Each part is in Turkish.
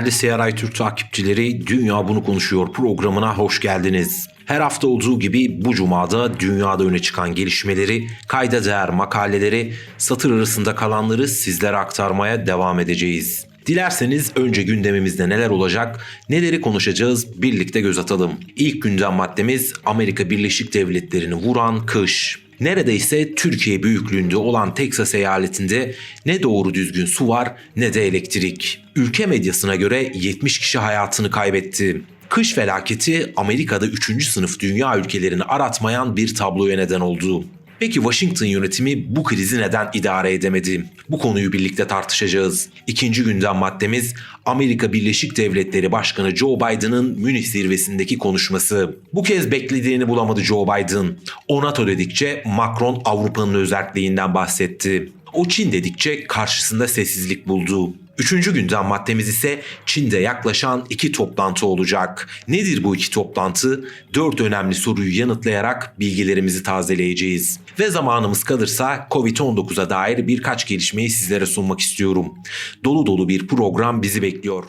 Değerli CRI Türk takipçileri, Dünya Bunu Konuşuyor programına hoş geldiniz. Her hafta olduğu gibi bu cumada dünyada öne çıkan gelişmeleri, kayda değer makaleleri, satır arasında kalanları sizlere aktarmaya devam edeceğiz. Dilerseniz önce gündemimizde neler olacak, neleri konuşacağız birlikte göz atalım. İlk gündem maddemiz Amerika Birleşik Devletleri'ni vuran kış. Neredeyse Türkiye büyüklüğünde olan Teksas eyaletinde ne doğru düzgün su var ne de elektrik. Ülke medyasına göre 70 kişi hayatını kaybetti. Kış felaketi Amerika'da 3. sınıf dünya ülkelerini aratmayan bir tabloya neden oldu. Peki Washington yönetimi bu krizi neden idare edemedi? Bu konuyu birlikte tartışacağız. İkinci gündem maddemiz Amerika Birleşik Devletleri Başkanı Joe Biden'ın Münih zirvesindeki konuşması. Bu kez beklediğini bulamadı Joe Biden. O NATO dedikçe Macron Avrupa'nın özelliğinden bahsetti. O Çin dedikçe karşısında sessizlik buldu. Üçüncü gündem maddemiz ise Çin'de yaklaşan iki toplantı olacak. Nedir bu iki toplantı? Dört önemli soruyu yanıtlayarak bilgilerimizi tazeleyeceğiz. Ve zamanımız kalırsa Covid-19'a dair birkaç gelişmeyi sizlere sunmak istiyorum. Dolu dolu bir program bizi bekliyor.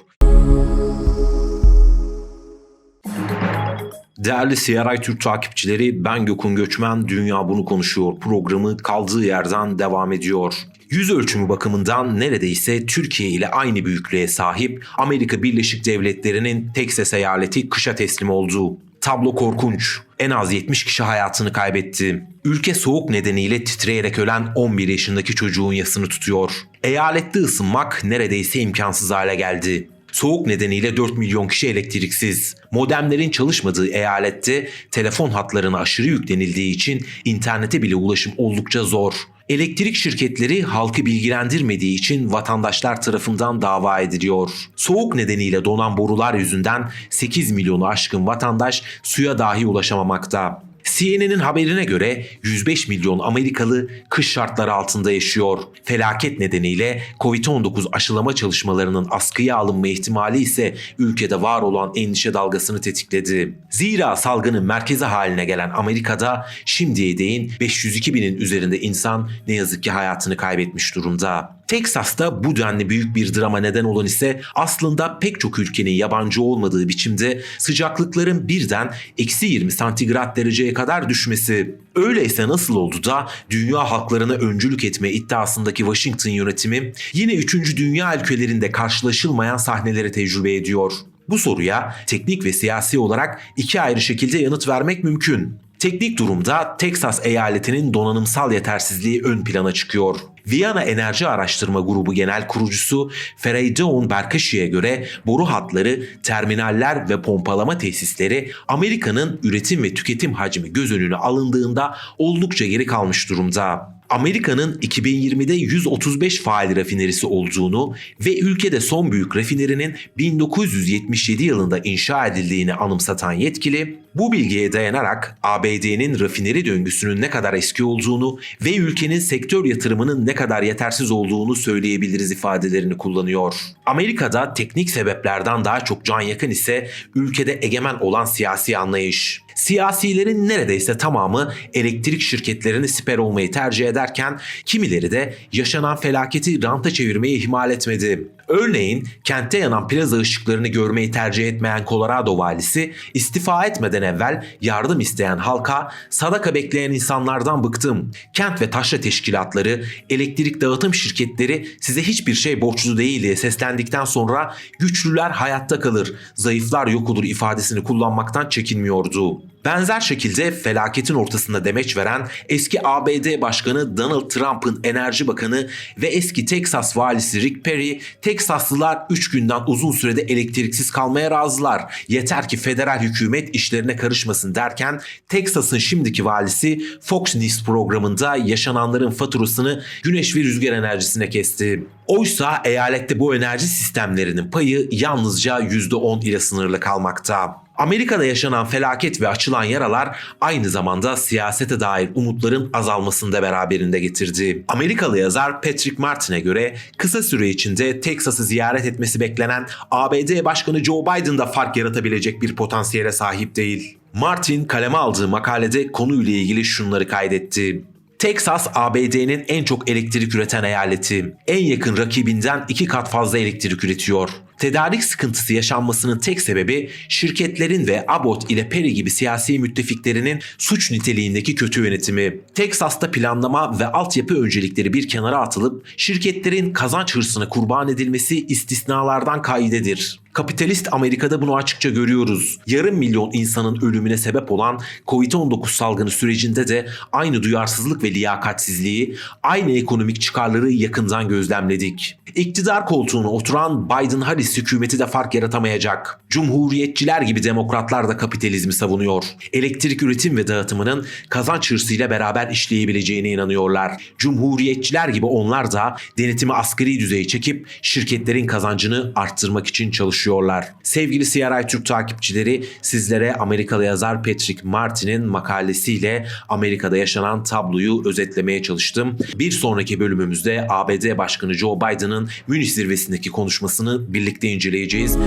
Değerli CRI Türk takipçileri ben Gökün Göçmen Dünya Bunu Konuşuyor programı kaldığı yerden devam ediyor. Yüz ölçümü bakımından neredeyse Türkiye ile aynı büyüklüğe sahip Amerika Birleşik Devletleri'nin Texas eyaleti kışa teslim oldu. Tablo korkunç. En az 70 kişi hayatını kaybetti. Ülke soğuk nedeniyle titreyerek ölen 11 yaşındaki çocuğun yasını tutuyor. Eyalette ısınmak neredeyse imkansız hale geldi. Soğuk nedeniyle 4 milyon kişi elektriksiz. Modemlerin çalışmadığı eyalette telefon hatlarına aşırı yüklenildiği için internete bile ulaşım oldukça zor. Elektrik şirketleri halkı bilgilendirmediği için vatandaşlar tarafından dava ediliyor. Soğuk nedeniyle donan borular yüzünden 8 milyonu aşkın vatandaş suya dahi ulaşamamakta. CNN'in haberine göre 105 milyon Amerikalı kış şartları altında yaşıyor. Felaket nedeniyle Covid-19 aşılama çalışmalarının askıya alınma ihtimali ise ülkede var olan endişe dalgasını tetikledi. Zira salgının merkezi haline gelen Amerika'da şimdiye değin 502 binin üzerinde insan ne yazık ki hayatını kaybetmiş durumda. Teksas'ta bu denli büyük bir drama neden olan ise aslında pek çok ülkenin yabancı olmadığı biçimde sıcaklıkların birden eksi 20 santigrat dereceye kadar düşmesi. Öyleyse nasıl oldu da dünya halklarına öncülük etme iddiasındaki Washington yönetimi yine 3. dünya ülkelerinde karşılaşılmayan sahneleri tecrübe ediyor? Bu soruya teknik ve siyasi olarak iki ayrı şekilde yanıt vermek mümkün. Teknik durumda Teksas eyaletinin donanımsal yetersizliği ön plana çıkıyor. Viyana Enerji Araştırma Grubu Genel Kurucusu Fereydun Berkashi'ye göre boru hatları, terminaller ve pompalama tesisleri Amerika'nın üretim ve tüketim hacmi göz önüne alındığında oldukça geri kalmış durumda. Amerika'nın 2020'de 135 faal rafinerisi olduğunu ve ülkede son büyük rafinerinin 1977 yılında inşa edildiğini anımsatan yetkili, bu bilgiye dayanarak ABD'nin rafineri döngüsünün ne kadar eski olduğunu ve ülkenin sektör yatırımının ne kadar yetersiz olduğunu söyleyebiliriz ifadelerini kullanıyor. Amerika'da teknik sebeplerden daha çok can yakın ise ülkede egemen olan siyasi anlayış. Siyasilerin neredeyse tamamı elektrik şirketlerini siper olmayı tercih ederken kimileri de yaşanan felaketi ranta çevirmeyi ihmal etmedi. Örneğin kentte yanan plaza ışıklarını görmeyi tercih etmeyen Colorado valisi istifa etmeden evvel yardım isteyen halka sadaka bekleyen insanlardan bıktım. Kent ve taşra teşkilatları, elektrik dağıtım şirketleri size hiçbir şey borçlu değil diye seslendikten sonra güçlüler hayatta kalır, zayıflar yok olur ifadesini kullanmaktan çekinmiyordu. Benzer şekilde felaketin ortasında demeç veren eski ABD Başkanı Donald Trump'ın Enerji Bakanı ve eski Texas valisi Rick Perry, Teksaslılar 3 günden uzun sürede elektriksiz kalmaya razılar. Yeter ki federal hükümet işlerine karışmasın derken Teksas'ın şimdiki valisi Fox News programında yaşananların faturasını güneş ve rüzgar enerjisine kesti. Oysa eyalette bu enerji sistemlerinin payı yalnızca %10 ile sınırlı kalmakta. Amerika'da yaşanan felaket ve açılan yaralar aynı zamanda siyasete dair umutların azalmasını da beraberinde getirdi. Amerikalı yazar Patrick Martin'e göre kısa süre içinde Texas'ı ziyaret etmesi beklenen ABD Başkanı Joe Biden da fark yaratabilecek bir potansiyele sahip değil. Martin kaleme aldığı makalede konuyla ilgili şunları kaydetti. Texas ABD'nin en çok elektrik üreten eyaleti. En yakın rakibinden iki kat fazla elektrik üretiyor. Tedarik sıkıntısı yaşanmasının tek sebebi şirketlerin ve Abbott ile Perry gibi siyasi müttefiklerinin suç niteliğindeki kötü yönetimi. Texas'ta planlama ve altyapı öncelikleri bir kenara atılıp şirketlerin kazanç hırsına kurban edilmesi istisnalardan kaidedir. Kapitalist Amerika'da bunu açıkça görüyoruz. Yarım milyon insanın ölümüne sebep olan Covid-19 salgını sürecinde de aynı duyarsızlık ve liyakatsizliği, aynı ekonomik çıkarları yakından gözlemledik. İktidar koltuğuna oturan Biden-Harris hükümeti de fark yaratamayacak. Cumhuriyetçiler gibi demokratlar da kapitalizmi savunuyor. Elektrik üretim ve dağıtımının kazanç hırsıyla beraber işleyebileceğine inanıyorlar. Cumhuriyetçiler gibi onlar da denetimi asgari düzeye çekip şirketlerin kazancını arttırmak için çalışıyorlar Sevgili CRI Türk takipçileri sizlere Amerikalı yazar Patrick Martin'in makalesiyle Amerika'da yaşanan tabloyu özetlemeye çalıştım. Bir sonraki bölümümüzde ABD Başkanı Joe Biden'ın Münih zirvesindeki konuşmasını birlikte inceleyeceğiz.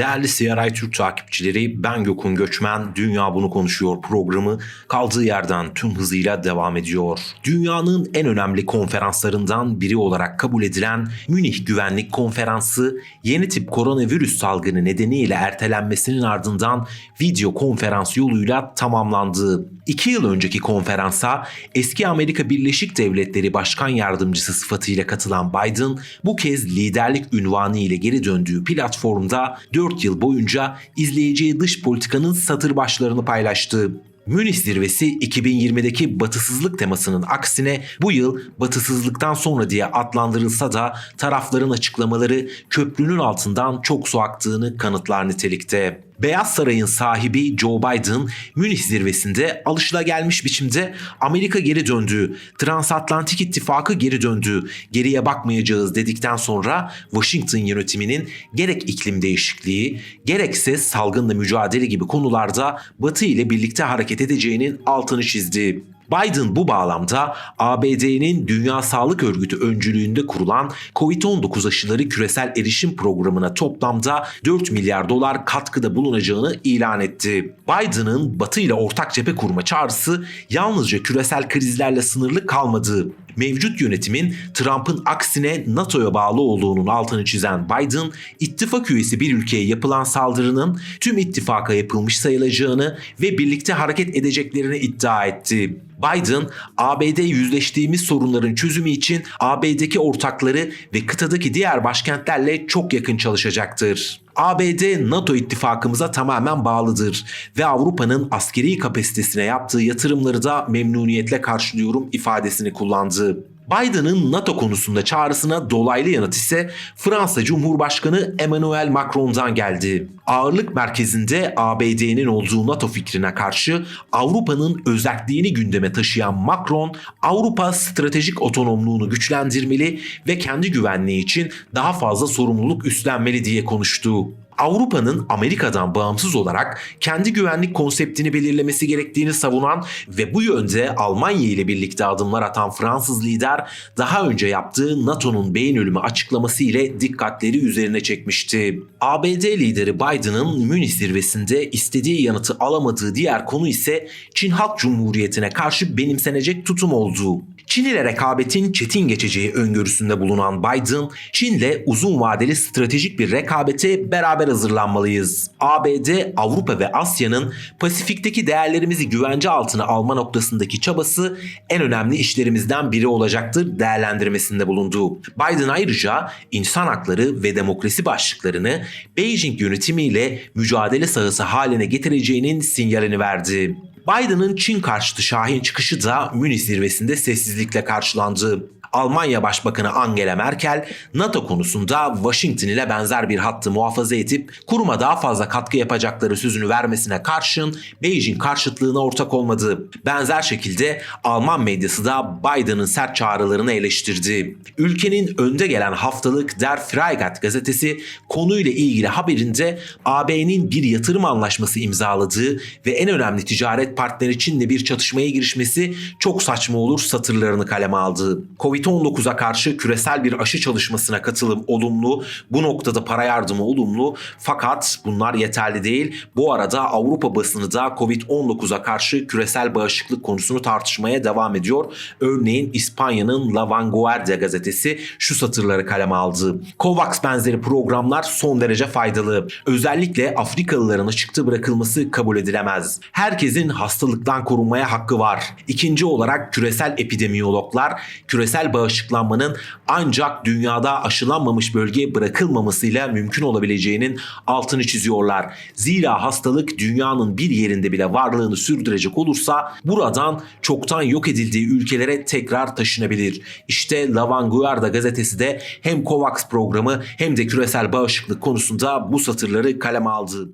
Değerli CRI Türk takipçileri, ben Gökhan Göçmen, Dünya Bunu Konuşuyor programı kaldığı yerden tüm hızıyla devam ediyor. Dünyanın en önemli konferanslarından biri olarak kabul edilen Münih Güvenlik Konferansı, yeni tip koronavirüs salgını nedeniyle ertelenmesinin ardından video konferans yoluyla tamamlandı. İki yıl önceki konferansa eski Amerika Birleşik Devletleri Başkan Yardımcısı sıfatıyla katılan Biden, bu kez liderlik ünvanı ile geri döndüğü platformda 4 yıl boyunca izleyeceği dış politikanın satır başlarını paylaştı. Münih zirvesi 2020'deki batısızlık temasının aksine bu yıl batısızlıktan sonra diye adlandırılsa da tarafların açıklamaları köprünün altından çok su aktığını kanıtlar nitelikte. Beyaz Saray'ın sahibi Joe Biden Münih zirvesinde alışılagelmiş biçimde Amerika geri döndü, Transatlantik İttifakı geri döndü, geriye bakmayacağız dedikten sonra Washington yönetiminin gerek iklim değişikliği gerekse salgınla mücadele gibi konularda Batı ile birlikte hareket edeceğinin altını çizdi. Biden bu bağlamda ABD'nin Dünya Sağlık Örgütü öncülüğünde kurulan COVID-19 aşıları küresel erişim programına toplamda 4 milyar dolar katkıda bulunacağını ilan etti. Biden'ın Batı ile ortak cephe kurma çağrısı yalnızca küresel krizlerle sınırlı kalmadı. Mevcut yönetimin Trump'ın aksine NATO'ya bağlı olduğunun altını çizen Biden, ittifak üyesi bir ülkeye yapılan saldırının tüm ittifaka yapılmış sayılacağını ve birlikte hareket edeceklerini iddia etti. Biden, ABD yüzleştiğimiz sorunların çözümü için AB'deki ortakları ve kıtadaki diğer başkentlerle çok yakın çalışacaktır. ABD NATO ittifakımıza tamamen bağlıdır ve Avrupa'nın askeri kapasitesine yaptığı yatırımları da memnuniyetle karşılıyorum ifadesini kullandı. Biden'ın NATO konusunda çağrısına dolaylı yanıt ise Fransa Cumhurbaşkanı Emmanuel Macron'dan geldi. Ağırlık merkezinde ABD'nin olduğu NATO fikrine karşı Avrupa'nın özelliğini gündeme taşıyan Macron, Avrupa stratejik otonomluğunu güçlendirmeli ve kendi güvenliği için daha fazla sorumluluk üstlenmeli diye konuştu. Avrupa'nın Amerika'dan bağımsız olarak kendi güvenlik konseptini belirlemesi gerektiğini savunan ve bu yönde Almanya ile birlikte adımlar atan Fransız lider daha önce yaptığı NATO'nun beyin ölümü açıklaması ile dikkatleri üzerine çekmişti. ABD lideri Biden'ın Münih zirvesinde istediği yanıtı alamadığı diğer konu ise Çin Halk Cumhuriyeti'ne karşı benimsenecek tutum olduğu. Çin ile rekabetin çetin geçeceği öngörüsünde bulunan Biden, Çin'le uzun vadeli stratejik bir rekabete beraber hazırlanmalıyız. ABD, Avrupa ve Asya'nın Pasifik'teki değerlerimizi güvence altına alma noktasındaki çabası en önemli işlerimizden biri olacaktır değerlendirmesinde bulundu. Biden ayrıca insan hakları ve demokrasi başlıklarını Beijing yönetimiyle mücadele sahası haline getireceğinin sinyalini verdi. Biden'ın Çin karşıtı şahin çıkışı da Münih zirvesinde sessizlikle karşılandı. Almanya Başbakanı Angela Merkel NATO konusunda Washington ile benzer bir hattı muhafaza edip kuruma daha fazla katkı yapacakları sözünü vermesine karşın Beijing karşıtlığına ortak olmadı. Benzer şekilde Alman medyası da Biden'ın sert çağrılarını eleştirdi. Ülkenin önde gelen haftalık Der Freigat gazetesi konuyla ilgili haberinde AB'nin bir yatırım anlaşması imzaladığı ve en önemli ticaret partneri Çin'le bir çatışmaya girişmesi çok saçma olur satırlarını kaleme aldı. Covid Covid-19'a karşı küresel bir aşı çalışmasına katılım olumlu. Bu noktada para yardımı olumlu. Fakat bunlar yeterli değil. Bu arada Avrupa basını da Covid-19'a karşı küresel bağışıklık konusunu tartışmaya devam ediyor. Örneğin İspanya'nın La Vanguardia gazetesi şu satırları kaleme aldı. COVAX benzeri programlar son derece faydalı. Özellikle Afrikalıların açıkta bırakılması kabul edilemez. Herkesin hastalıktan korunmaya hakkı var. İkinci olarak küresel epidemiyologlar küresel bağışıklanmanın ancak dünyada aşılanmamış bölge bırakılmamasıyla mümkün olabileceğinin altını çiziyorlar. Zira hastalık dünyanın bir yerinde bile varlığını sürdürecek olursa buradan çoktan yok edildiği ülkelere tekrar taşınabilir. İşte La Vanguardia gazetesi de hem COVAX programı hem de küresel bağışıklık konusunda bu satırları kaleme aldı.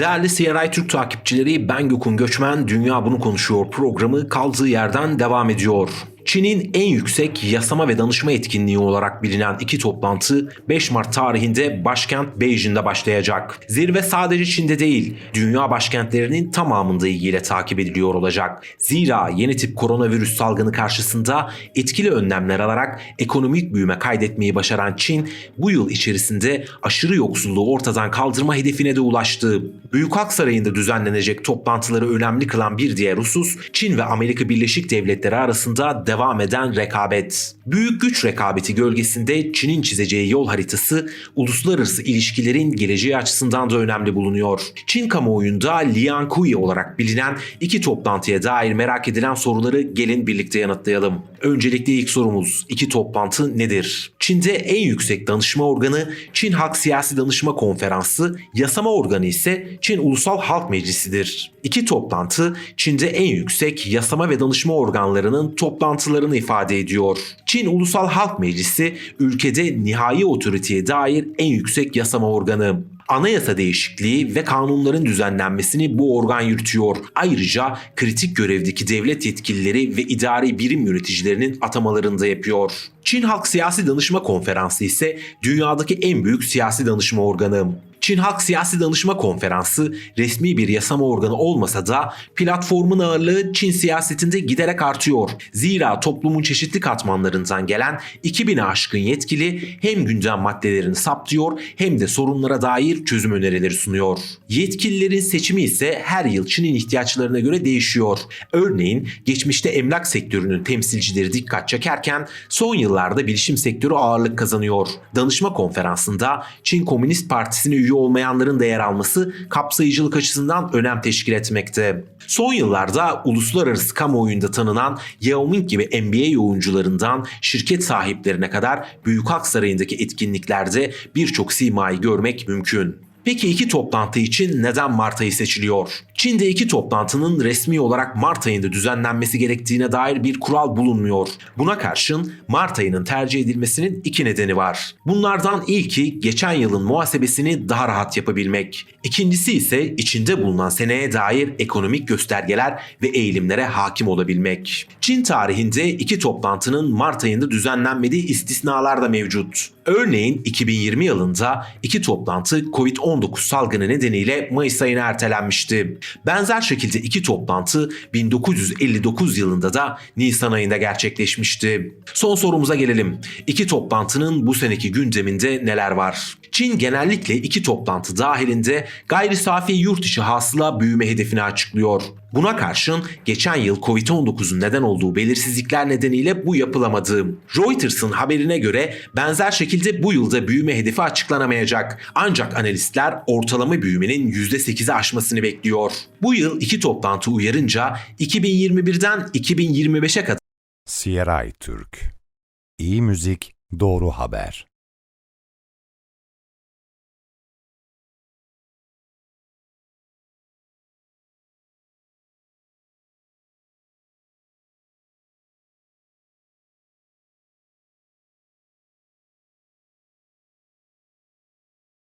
Değerli CRI Türk takipçileri ben Gökün Göçmen Dünya Bunu Konuşuyor programı kaldığı yerden devam ediyor. Çin'in en yüksek yasama ve danışma etkinliği olarak bilinen iki toplantı 5 Mart tarihinde başkent Beijing'de başlayacak. Zirve sadece Çin'de değil, dünya başkentlerinin tamamında ilgiyle takip ediliyor olacak. Zira yeni tip koronavirüs salgını karşısında etkili önlemler alarak ekonomik büyüme kaydetmeyi başaran Çin, bu yıl içerisinde aşırı yoksulluğu ortadan kaldırma hedefine de ulaştı. Büyük Halk Sarayı'nda düzenlenecek toplantıları önemli kılan bir diğer husus, Çin ve Amerika Birleşik Devletleri arasında devam eden rekabet. Büyük güç rekabeti gölgesinde Çin'in çizeceği yol haritası uluslararası ilişkilerin geleceği açısından da önemli bulunuyor. Çin kamuoyunda Liang Kui olarak bilinen iki toplantıya dair merak edilen soruları gelin birlikte yanıtlayalım. Öncelikle ilk sorumuz iki toplantı nedir? Çin'de en yüksek danışma organı Çin Halk Siyasi Danışma Konferansı, yasama organı ise Çin Ulusal Halk Meclisi'dir. İki toplantı Çin'de en yüksek yasama ve danışma organlarının toplantılarını ifade ediyor. Çin Ulusal Halk Meclisi ülkede nihai otoriteye dair en yüksek yasama organı. Anayasa değişikliği ve kanunların düzenlenmesini bu organ yürütüyor. Ayrıca kritik görevdeki devlet yetkilileri ve idari birim yöneticilerinin atamalarını da yapıyor. Çin Halk Siyasi Danışma Konferansı ise dünyadaki en büyük siyasi danışma organı. Çin Halk Siyasi Danışma Konferansı resmi bir yasama organı olmasa da platformun ağırlığı Çin siyasetinde giderek artıyor. Zira toplumun çeşitli katmanlarından gelen 2000'e aşkın yetkili hem gündem maddelerini saptıyor hem de sorunlara dair çözüm önerileri sunuyor. Yetkililerin seçimi ise her yıl Çin'in ihtiyaçlarına göre değişiyor. Örneğin geçmişte emlak sektörünün temsilcileri dikkat çekerken son yıllarda bilişim sektörü ağırlık kazanıyor. Danışma konferansında Çin Komünist Partisi'ne üye olmayanların da yer alması kapsayıcılık açısından önem teşkil etmekte. Son yıllarda uluslararası kamuoyunda tanınan Yao Ming gibi NBA oyuncularından şirket sahiplerine kadar Büyük Halk Sarayı'ndaki etkinliklerde birçok simayı görmek mümkün. Peki iki toplantı için neden Mart ayı seçiliyor? Çin'de iki toplantının resmi olarak Mart ayında düzenlenmesi gerektiğine dair bir kural bulunmuyor. Buna karşın Mart ayının tercih edilmesinin iki nedeni var. Bunlardan ilki geçen yılın muhasebesini daha rahat yapabilmek. İkincisi ise içinde bulunan seneye dair ekonomik göstergeler ve eğilimlere hakim olabilmek. Çin tarihinde iki toplantının Mart ayında düzenlenmediği istisnalar da mevcut. Örneğin 2020 yılında iki toplantı Covid-19 salgını nedeniyle Mayıs ayına ertelenmişti. Benzer şekilde iki toplantı 1959 yılında da Nisan ayında gerçekleşmişti. Son sorumuza gelelim. İki toplantının bu seneki gündeminde neler var? Çin genellikle iki toplantı dahilinde gayri safi yurt içi hasıla büyüme hedefini açıklıyor. Buna karşın geçen yıl Covid-19'un neden olduğu belirsizlikler nedeniyle bu yapılamadı. Reuters'ın haberine göre benzer şekilde bu yılda büyüme hedefi açıklanamayacak. Ancak analistler ortalama büyümenin %8'i aşmasını bekliyor. Bu yıl iki toplantı uyarınca 2021'den 2025'e kadar CRI Türk. İyi müzik, doğru haber.